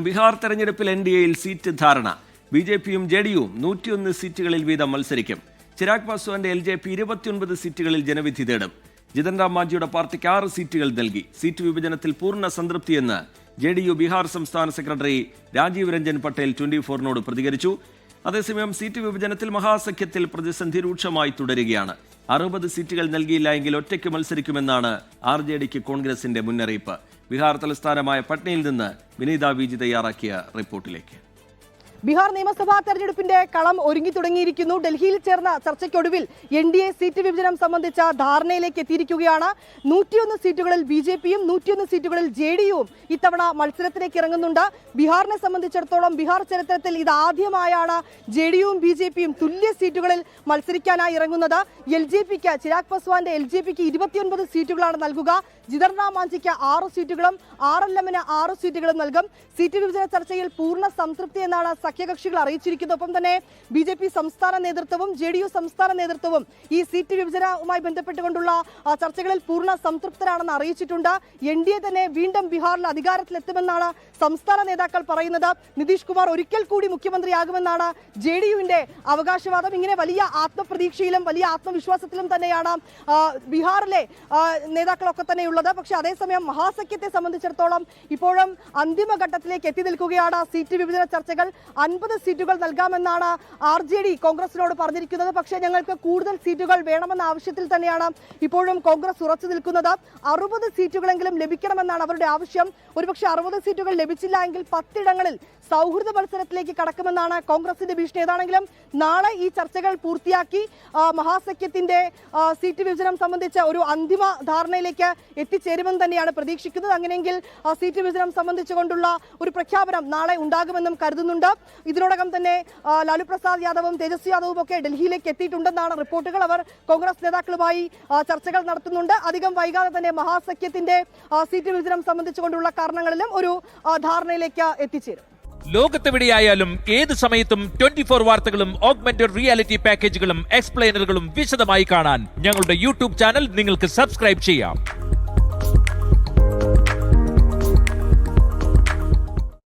ബീഹാർ തെരഞ്ഞെടുപ്പിൽ N D എയിൽ seat ധാരണ. ബി ജെ പിയും ജെ ഡിയും നൂറ്റിയൊന്ന് സീറ്റുകളിൽ വീതം മത്സരിക്കും. ചിരാഗ് പാസ്വാന്റെ എൽ ജെ പി ഇരുപത്തിയൊൻപത് സീറ്റുകളിൽ ജനവിധി തേടും. ജിതൻ റാം മാഞ്ചിയുടെ പാർട്ടിക്ക് ആറ് സീറ്റുകൾ നൽകി. സീറ്റ് വിഭജനത്തിൽ പൂർണ സംതൃപ്തിയെന്ന് ജെ ഡി യു ബീഹാർ സംസ്ഥാന സെക്രട്ടറി രാജീവ് രഞ്ജൻ പട്ടേൽ ട്വന്റി ഫോറിനോട് പ്രതികരിച്ചു. അതേസമയം സീറ്റ് വിഭജനത്തിൽ മഹാസഖ്യത്തിൽ പ്രതിസന്ധി രൂക്ഷമായി തുടരുകയാണ്. അറുപത് സീറ്റുകൾ നൽകിയില്ല എങ്കിൽ ഒറ്റയ്ക്ക് മത്സരിക്കുമെന്നാണ് ആർ ജെ ഡിക്ക് കോൺഗ്രസിന്റെ മുന്നറിയിപ്പ്. ബീഹാർ തലസ്ഥാനമായ പട്നയിൽ നിന്ന് വിനീത വിജി തയ്യാറാക്കിയ റിപ്പോർട്ടിലേക്ക്. ബീഹാർ നിയമസഭാ തെരഞ്ഞെടുപ്പിന്റെ കളം ഒരുങ്ങി തുടങ്ങിയിരിക്കുന്നു. ഡൽഹിയിൽ ചേർന്ന ചർച്ചയ്ക്കൊടുവിൽ എൻ ഡി എ സീറ്റ് വിഭജനം സംബന്ധിച്ച ധാരണയിലേക്ക് എത്തിയിരിക്കുകയാണ്. നൂറ്റിയൊന്ന് സീറ്റുകളിൽ ബി ജെ പിയും നൂറ്റിയൊന്ന് സീറ്റുകളിൽ ജെ ഡി യുവും ഇത്തവണ മത്സരത്തിലേക്ക് ഇറങ്ങുന്നുണ്ട്. ബീഹാറിനെ സംബന്ധിച്ചിടത്തോളം ബീഹാർ ചരിത്രത്തിൽ ഇത് ആദ്യമായാണ് ജെ ഡി യുവും ബി ജെ പിയും തുല്യ സീറ്റുകളിൽ മത്സരിക്കാനായി ഇറങ്ങുന്നത്. എൽ ജെ പിക്ക് ചിരാഗ് പസ്വാന്റെ എൽ ജെ പിക്ക് ഇരുപത്തിയൊൻപത് സീറ്റുകളാണ് നൽകുക. ജിതർറാം മാഞ്ചിക്ക് ആറ് സീറ്റുകളും ആർ എൽ എമ്മിന് ആറ് സീറ്റുകളും നൽകും. സീറ്റ് വിഭജന ചർച്ചയിൽ പൂർണ സംതൃപ്തി എന്നാണ് സഖ്യകക്ഷികൾ അറിയിച്ചിരിക്കുന്നത് ഒപ്പം തന്നെ ബി ജെ പി സംസ്ഥാന നേതൃത്വവും ജെ ഡി യു സംസ്ഥാന നേതൃത്വവും ഈ സീറ്റ് വിഭജനവുമായി ബന്ധപ്പെട്ടുകൊണ്ടുള്ള ചർച്ചകളിൽ പൂർണ സംതൃപ്തരാണെന്ന് അറിയിച്ചിട്ടുണ്ട്. എൻ ഡി എ തന്നെ വീണ്ടും ബീഹാറിൽ അധികാരത്തിലെത്തുമെന്നാണ് സംസ്ഥാന നേതാക്കൾ പറയുന്നത്. നിതീഷ് കുമാർ ഒരിക്കൽ കൂടി മുഖ്യമന്ത്രിയാകുമെന്നാണ് ജെ ഡി യുവിന്റെ അവകാശവാദം. ഇങ്ങനെ വലിയ ആത്മപ്രതീക്ഷയിലും വലിയ ആത്മവിശ്വാസത്തിലും തന്നെയാണ് ബീഹാറിലെ നേതാക്കളൊക്കെ തന്നെയുള്ളത് പക്ഷേ അതേസമയം മഹാസഖ്യത്തെ സംബന്ധിച്ചിടത്തോളം ഇപ്പോഴും അന്തിമഘട്ടത്തിലേക്ക് എത്തി നിൽക്കുകയാണ് സീറ്റ് വിഭജന ചർച്ചകൾ. അൻപത് സീറ്റുകൾ നൽകാമെന്നാണ് ആർ ജെ ഡി കോൺഗ്രസിനോട് പറഞ്ഞിരിക്കുന്നത്. പക്ഷേ ഞങ്ങൾക്ക് കൂടുതൽ സീറ്റുകൾ വേണമെന്ന ആവശ്യത്തിൽ തന്നെയാണ് ഇപ്പോഴും കോൺഗ്രസ് ഉറച്ചു നിൽക്കുന്നത്. അറുപത് സീറ്റുകളെങ്കിലും ലഭിക്കണമെന്നാണ് അവരുടെ ആവശ്യം. ഒരുപക്ഷെ അറുപത് സീറ്റുകൾ ലഭിച്ചില്ല എങ്കിൽ പത്തിടങ്ങളിൽ സൗഹൃദ മത്സരത്തിലേക്ക് കടക്കുമെന്നാണ് കോൺഗ്രസിന്റെ ഭീഷണി. ഏതാണെങ്കിലും നാളെ ഈ ചർച്ചകൾ പൂർത്തിയാക്കി മഹാസഖ്യത്തിന്റെ സീറ്റ് വിഭജനം സംബന്ധിച്ച ഒരു അന്തിമ ധാരണയിലേക്ക് എത്തിച്ചേരുമെന്ന് തന്നെയാണ് പ്രതീക്ഷിക്കുന്നത്. അങ്ങനെയെങ്കിൽ സീറ്റ് വിഭജനം സംബന്ധിച്ചുകൊണ്ടുള്ള ഒരു പ്രഖ്യാപനം നാളെ ഉണ്ടാകുമെന്നും കരുതുന്നുണ്ട്. ഇതിനോടകം തന്നെ ലാലു പ്രസാദ് യാദവും തേജസ്വി യാദവും ഒക്കെ ഡൽഹിയിലേക്ക് എത്തിയിട്ടുണ്ടെന്നാണ് റിപ്പോർട്ടുകൾ. അവർ കോൺഗ്രസ് നേതാക്കളുമായി ചർച്ചകൾ നടത്തുന്നുണ്ട്. അധികം വൈകാതെ തന്നെ മഹാസഖ്യത്തിന്റെ സീറ്റ് വിഭജനം സംബന്ധിച്ചുകൊണ്ടുള്ള കാരണങ്ങളിലും ഒരു ധാരണയിലേക്ക് എത്തിച്ചേരും. ലോകത്തെവിടെയായാലും ഏത് സമയത്തും ട്വന്റി ഫോർ വാർത്തകളും ഓഗ്മെന്റഡ് റിയാലിറ്റി പാക്കേജുകളും എക്സ്പ്ലെയിനറുകളും വിശദമായി കാണാൻ ഞങ്ങളുടെ യൂട്യൂബ് ചാനൽ നിങ്ങൾക്ക് സബ്സ്ക്രൈബ് ചെയ്യാം.